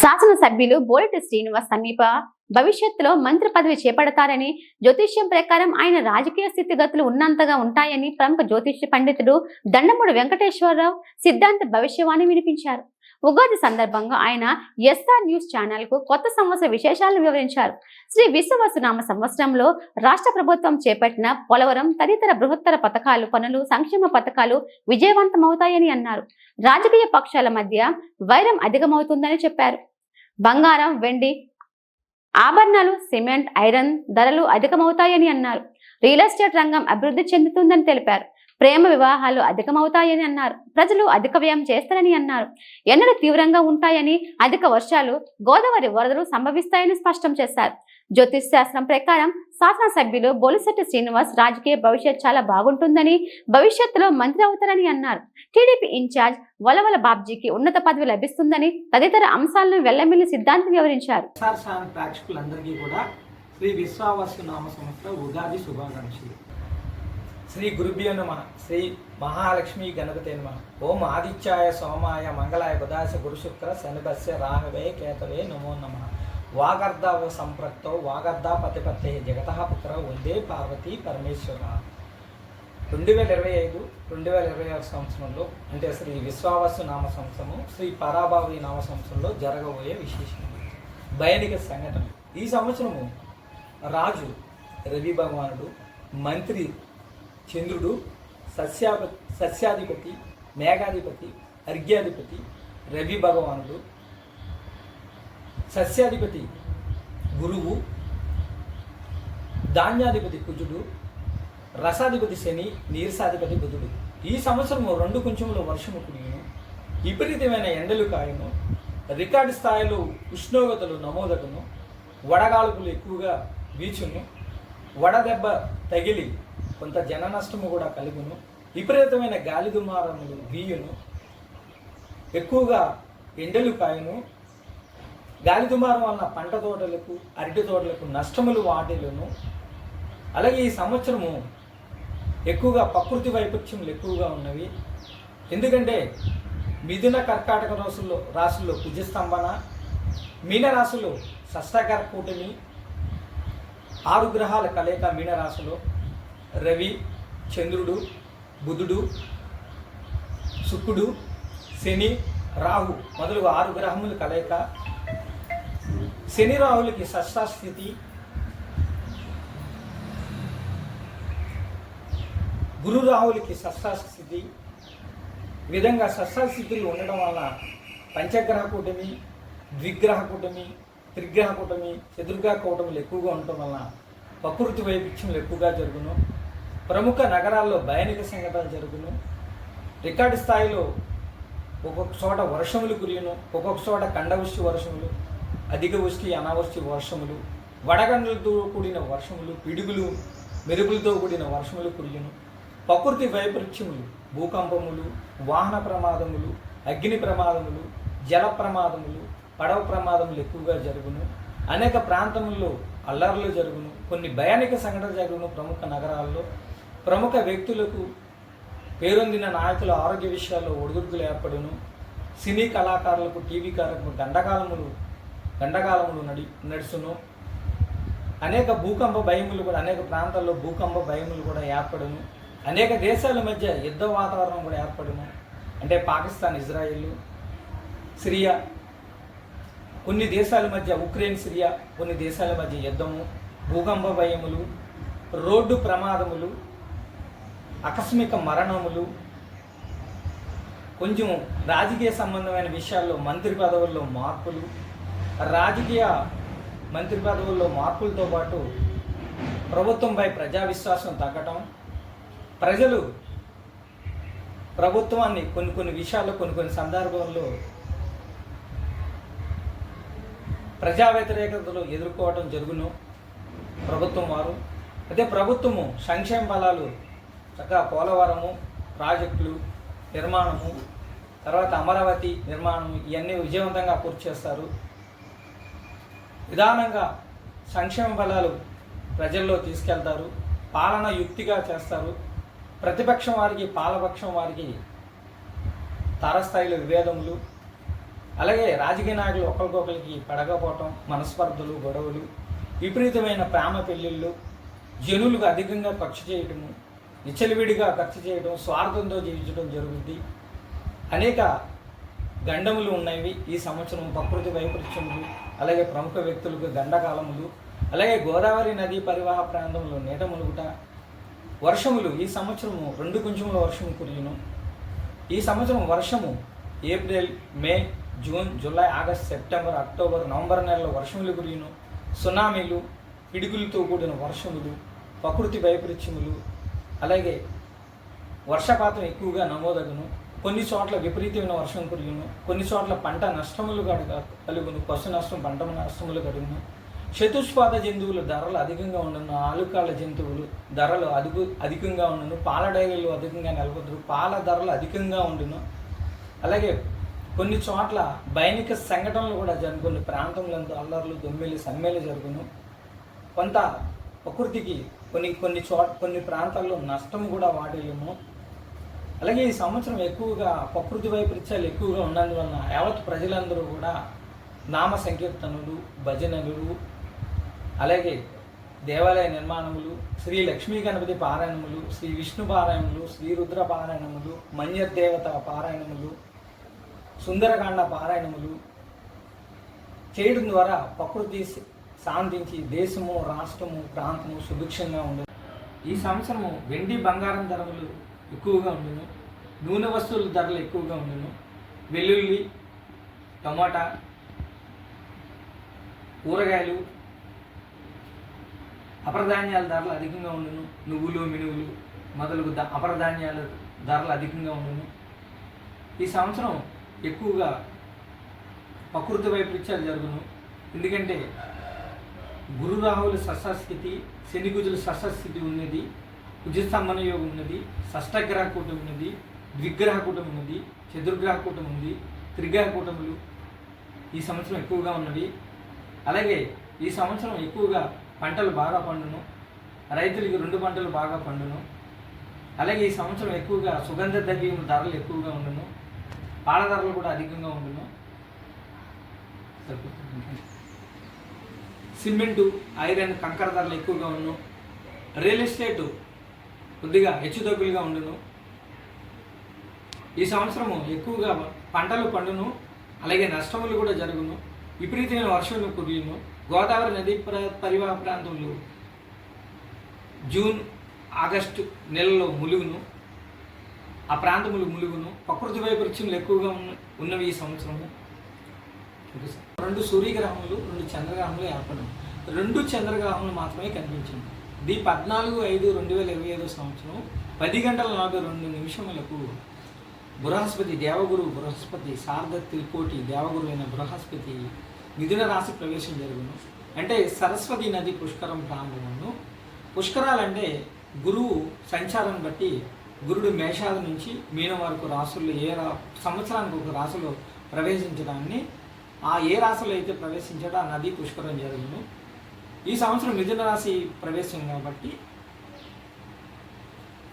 శాసనసభ్యులు బోలెటి శ్రీనివాస్ సమీప భవిష్యత్తులో మంత్రి పదవి చేపడతారని జ్యోతిష్యం ప్రకారం ఆయన రాజకీయ స్థితిగతులు ఉన్నంతగా ఉంటాయని ప్రముఖ జ్యోతిష్య పండితుడు దండముడు వెంకటేశ్వరరావు సిద్ధాంత భవిష్యవాణి వినిపించారు. ఉగాది సందర్భంగా ఆయన ఎస్ఆర్ న్యూస్ ఛానల్కు కొత్త సంవత్సర విశేషాలను వివరించారు. శ్రీ విశ్వవసునామ సంవత్సరంలో రాష్ట్ర ప్రభుత్వం చేపట్టిన పోలవరం తదితర బృహత్తర పథకాలు పనులు సంక్షేమ పథకాలు విజయవంతమవుతాయని అన్నారు. రాజకీయ పక్షాల మధ్య వైరం అధికమవుతుందని చెప్పారు. బంగారం వెండి ఆభరణాలు సిమెంట్ ఐరన్ ధరలు అధికమవుతాయని అన్నారు. రియల్ ఎస్టేట్ రంగం అభివృద్ధి చెందుతుందని తెలిపారు. ప్రేమ వివాహాలు అధికమవుతాయని అన్నారు. ప్రజలు అధిక వ్యయం చేస్తారని అన్నారు. ఎండలు తీవ్రంగా ఉంటాయని అధిక వర్షాలు గోదావరి వరదలు సంభవిస్తాయని స్పష్టం చేశారు. జ్యోతిష్ శాస్త్రం ప్రకారం శాసనసభ్యులు బొలిశెట్టి శ్రీనివాస్ రాజకీయ భవిష్యత్ చాలా బాగుంటుందని భవిష్యత్తులో మంత్రి అవుతారని అన్నారు. టీడీపీ ఇన్ఛార్జ్ వలవల బాబ్జీకి ఉన్నత పదవి లభిస్తుందని తదితర అంశాలను వెల్లమిల్లి సిద్ధాంతం వివరించారు. ప్రేక్షకులందరికీ కూడా శ్రీ విశ్వావసు నామ సంస్థ ఉగాది శుభాకాంక్షలు. శ్రీ గురుభ్యో నమ. శ్రీ మహాలక్ష్మి గణపతి నమ. ఓం ఆదిత్యాయ సోమాయ మంగళాయ బుధాశ గురుశుక్ర శనిభస్య రాహవే కేతవే నమో నమ. వాగర్ధ సంప్రక్తో వాగర్ధ పతిపత్తే జగత పుత్ర వందే పార్వతీ పరమేశ్వర. రెండు వేల ఇరవై ఐదు రెండు వేల ఇరవై ఆరు సంవత్సరంలో అంటే శ్రీ విశ్వావసు నామ సంవత్సరము శ్రీ పరాభావి నామ సంవత్సరంలో జరగబోయే విశేషం భయానిక సంఘటన. ఈ సంవత్సరము రాజు రవి భగవానుడు మంత్రి చంద్రుడు సస్యా సస్యాధిపతి మేఘాధిపతి అర్ఘ్యాధిపతి రవి భగవానుడు సస్యాధిపతి గురువు ధాన్యాధిపతి కుజుడు రసాధిపతి శని నీరసాధిపతి బుధుడు. ఈ సంవత్సరము రెండు కొంచెంలో వర్షము కురియును విపరీతమైన ఎండలు కాయను రికార్డు స్థాయిలో ఉష్ణోగ్రతలు నమోదకును వడగాలుపులు ఎక్కువగా వీచును వడదెబ్బ తగిలి కొంత జన నష్టము కూడా కలుగును విపరీతమైన గాలి దుమారములు వీయును ఎక్కువగా ఎండలు కాయను గాలి దుమారం వలన పంట తోటలకు అరటి తోటలకు నష్టములు వాటిలను అలాగే ఈ సంవత్సరము ఎక్కువగా ప్రకృతి వైపరీత్యములు ఎక్కువగా ఉన్నవి. ఎందుకంటే మిథున కర్కాటక రాసుల్లో రాశుల్లో కుజస్తంభన మీనరాశులు షష్టాకర కూటమి ఆరు గ్రహాల కలయిక మీనరాశిలో రవి చంద్రుడు బుధుడు శుక్రుడు శని రాహు మొదలుగు ఆరు గ్రహముల కలయిక శని రాహులకి షష్టాస్థితి గురు రాహులకి షష్టాస్థితి విధంగా షష్టాస్థితులు ఉండడం వలన పంచగ్రహ కూటమి ద్విగ్రహ కూటమి త్రిగ్రహ కూటమి చతుర్గ్రహ కూటములు ఎక్కువగా ఉండటం వలన ప్రకృతి వైవిధ్యములు ఎక్కువగా జరుగును. ప్రముఖ నగరాల్లో భయానిక సంఘటనలు జరుగును. రికార్డు స్థాయిలో ఒక్కొక్క చోట వర్షములు కురియును ఒక్కొక్క చోట కండవృష్టి వర్షములు. అధిక వృష్టి అనావృష్టి వర్షములు వడగండ్లతో కూడిన వర్షములు పిడుగులు మెరుపులతో కూడిన వర్షములు కురియును. ప్రకృతి వైపరీత్యములు భూకంపములు వాహన ప్రమాదములు అగ్ని ప్రమాదములు జల ప్రమాదములు పడవ ప్రమాదములు ఎక్కువగా జరుగును. అనేక ప్రాంతముల్లో అల్లర్లు జరుగును. కొన్ని భయానిక సంఘటనలు జరుగును ప్రముఖ నగరాల్లో. ప్రముఖ వ్యక్తులకు పేరొందిన నాయకుల ఆరోగ్య విషయాల్లో ఒడిదుడుకులు ఏర్పడును. సినీ కళాకారులకు టీవీ కారకు గండకాలములు ఎండాకాలంలో నడి నడుచును అనేక భూకంప భయములు కూడా అనేక ప్రాంతాల్లో భూకంప భయములు కూడా ఏర్పడును అనేక దేశాల మధ్య యుద్ధ వాతావరణం కూడా ఏర్పడును అంటే పాకిస్తాన్ ఇజ్రాయిల్ సిరియా కొన్ని దేశాల మధ్య ఉక్రెయిన్ సిరియా కొన్ని దేశాల మధ్య యుద్ధము భూకంప భయములు రోడ్డు ప్రమాదములు ఆకస్మిక మరణములు కొంచెం రాజకీయ సంబంధమైన విషయాల్లో మంత్రి పదవుల్లో మార్పులు రాజకీయ మంత్రి పదవుల్లో మార్పులతో పాటు ప్రభుత్వంపై ప్రజా విశ్వాసం తగ్గటం ప్రజలు ప్రభుత్వాన్ని కొన్ని కొన్ని విషయాల్లో కొన్ని కొన్ని సందర్భాల్లో ప్రజా వ్యతిరేకతలు ఎదుర్కోవటం జరుగును. ప్రభుత్వం వారు అయితే ప్రభుత్వము సంక్షేమ బలాలు చక్కగా పోలవరము ప్రాజెక్టులు నిర్మాణము తర్వాత అమరావతి నిర్మాణం ఇవన్నీ విజయవంతంగా పూర్తి చేస్తారు. నిదానంగా సంక్షేమ బలాలు ప్రజల్లో తీసుకెళ్తారు పాలన యుక్తిగా చేస్తారు. ప్రతిపక్షం వారికి పాలపక్షం వారికి తారస్థాయిలో విభేదములు. అలాగే రాజకీయ నాయకులు ఒకరికొకరికి పడకపోవటం మనస్పర్ధలు గొడవలు విపరీతమైన ప్రేమ పెళ్ళిళ్ళు జనులకు అధికంగా ఖర్చు చేయటము నిచ్చలివిడిగా ఖర్చు చేయడం స్వార్థంతో జీవించడం జరుగుద్ది. అనేక గండములు ఉన్నవి ఈ సంవత్సరం ప్రకృతి వైపరీత్యములు అలాగే ప్రముఖ వ్యక్తులకు గండకాలములు అలాగే గోదావరి నదీ పరివాహ ప్రాంతంలో నీట మునుగుట వర్షములు ఈ సంవత్సరము రెండు కొంచెముల వర్షము కురియును. ఈ సంవత్సరం వర్షము April May June July August September October November నెలలో వర్షములు కురియును. సునామీలు పిడుగులతో కూడిన వర్షములు ప్రకృతి వైపరీత్యములు అలాగే వర్షపాతం ఎక్కువగా నమోదగును. కొన్ని చోట్ల విపరీతమైన వర్షం కురియును కొన్ని చోట్ల పంట నష్టములు కడుగ కలుగును పశు నష్టం పంట నష్టములు కలుగును. చతుష్పాద జంతువులు ధరలు అధికంగా ఉండను ఆలుకాళ్ళ జంతువులు ధరలు అదుగు అధికంగా ఉండను పాల డైరీలు అధికంగా నిలబడరు పాల ధరలు అధికంగా ఉండును. అలాగే కొన్ని చోట్ల బైనిక సంఘటనలు కూడా జరుగును ప్రాంతంలో అల్లర్లు దొమ్మిలు సమ్మెలు జరుగును. కొంత ప్రకృతికి కొన్ని కొన్ని చోట్ కొన్ని ప్రాంతాల్లో నష్టం కూడా వాటిల్లును. అలాగే ఈ సంవత్సరం ఎక్కువగా ప్రకృతి వైపరీత్యాలు ఎక్కువగా ఉన్నందువలన యావత్ ప్రజలందరూ కూడా నామ సంకీర్తనలు భజనలు అలాగే దేవాలయ నిర్మాణములు శ్రీ లక్ష్మీ గణపతి పారాయణములు శ్రీ విష్ణు పారాయణములు శ్రీ రుద్ర పారాయణములు మన్యదేవత పారాయణములు సుందరకాండ పారాయణములు చేయడం ద్వారా ప్రకృతి శాంతించి దేశము రాష్ట్రము ప్రాంతము సుభిక్షంగా ఉండదు. ఈ సంవత్సరము వెండి బంగారం ధరలు ఎక్కువగా ఉండును. నూనె వస్తువుల ధరలు ఎక్కువగా ఉండును. వెల్లుల్లి టమాటా కూరగాయలు అపరధాన్యాల ధరలు అధికంగా ఉండును. నువ్వులు మినువులు మొదలగు అపరధాన్యాల ధరలు అధికంగా ఉండును. ఈ సంవత్సరం ఎక్కువగా ప్రకృతి వైపరీత్యాలు జరుగును. ఎందుకంటే గురు రాహుల సస్యస్థితి శనిగుజుల సస్యస్థితి ఉన్నది కుజస్తంభన యోగం ఉన్నది షష్టగ్రహ కూటం ఉన్నది ద్విగ్రహ కూటం ఉన్నది చతుర్గ్రహ కూటం ఉంది త్రిగ్రహ కూటములు ఈ సంవత్సరం ఎక్కువగా ఉన్నవి. అలాగే ఈ సంవత్సరం ఎక్కువగా పంటలు బాగా పండును రైతులకి రెండు పంటలు బాగా పండును. అలాగే ఈ సంవత్సరం ఎక్కువగా సుగంధ ద్రవ్యం ధరలు ఎక్కువగా ఉండును పాల ధరలు కూడా అధికంగా ఉండును. సిమెంటు ఐరన్ కంకర ధరలు ఎక్కువగా ఉండును. రియల్ ఎస్టేటు కొద్దిగా హెచ్చుతగ్గులుగా ఉండును. ఈ సంవత్సరము ఎక్కువగా పంటలు పండును అలాగే నష్టములు కూడా జరుగును. విపరీతమైన వర్షములు కురియును. గోదావరి నదీ పరివాహ ప్రాంతంలో జూన్ ఆగస్టు నెలలో ములుగును. ఆ ప్రాంతములు ములుగును. ప్రకృతి వైపరీత్యములు ఎక్కువగా ఉన్న ఉన్నవి ఈ సంవత్సరము. రెండు సూర్యగ్రహములు రెండు చంద్రగ్రహములు ఏర్పడము రెండు చంద్రగ్రహములు మాత్రమే కనిపించింది ది పద్నాలుగు ఐదు రెండు వేల ఇరవై ఐదో సంవత్సరం పది గంటల నలభై రెండు నిమిషములకు బృహస్పతి దేవగురు బృహస్పతి శారద త్రికోటి దేవగురు అయిన బృహస్పతి మిథున రాశి ప్రవేశం జరుగును. అంటే సరస్వతి నది పుష్కరం ప్రాంగణంలో పుష్కరాలంటే గురువు సంచారం బట్టి గురుడు మేషాల నుంచి మీనం వరకు రాసుల్లో ఏ రా సంవత్సరానికి ఒక రాశిలో ప్రవేశించడాన్ని ఆ ఏ రాశిలో అయితే ప్రవేశించాడో ఆ నది పుష్కరం జరుగును. ఈ సంవత్సరం మిథున రాశి ప్రవేశం కాబట్టి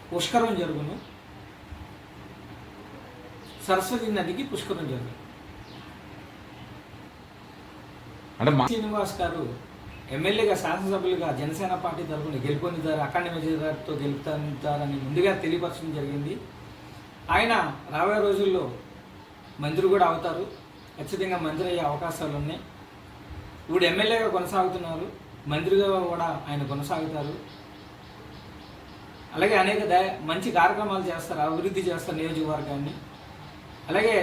పుష్కరం జరుగును. సరస్వతి నదికి పుష్కరం జరుగును. అంటే శ్రీనివాస్ గారు ఎమ్మెల్యేగా శాసనసభ్యులుగా జనసేన పార్టీ తరఫున గెలుపొందుతారు అఖండ మెజారిటీతో గెలుపుతారని ముందుగా తెలియపరచడం జరిగింది. ఆయన రాబోయే రోజుల్లో మంత్రి కూడా అవుతారు. ఖచ్చితంగా మంత్రి అయ్యే అవకాశాలు ఉన్నాయి ఇప్పుడు ఎమ్మెల్యేగా కొనసాగుతున్నారు. మంత్రిగా కూడా ఆయన కొనసాగుతారు. అలాగే అనేక ద మంచి కార్యక్రమాలు చేస్తారు అభివృద్ధి చేస్తారు నియోజకవర్గాన్ని. అలాగే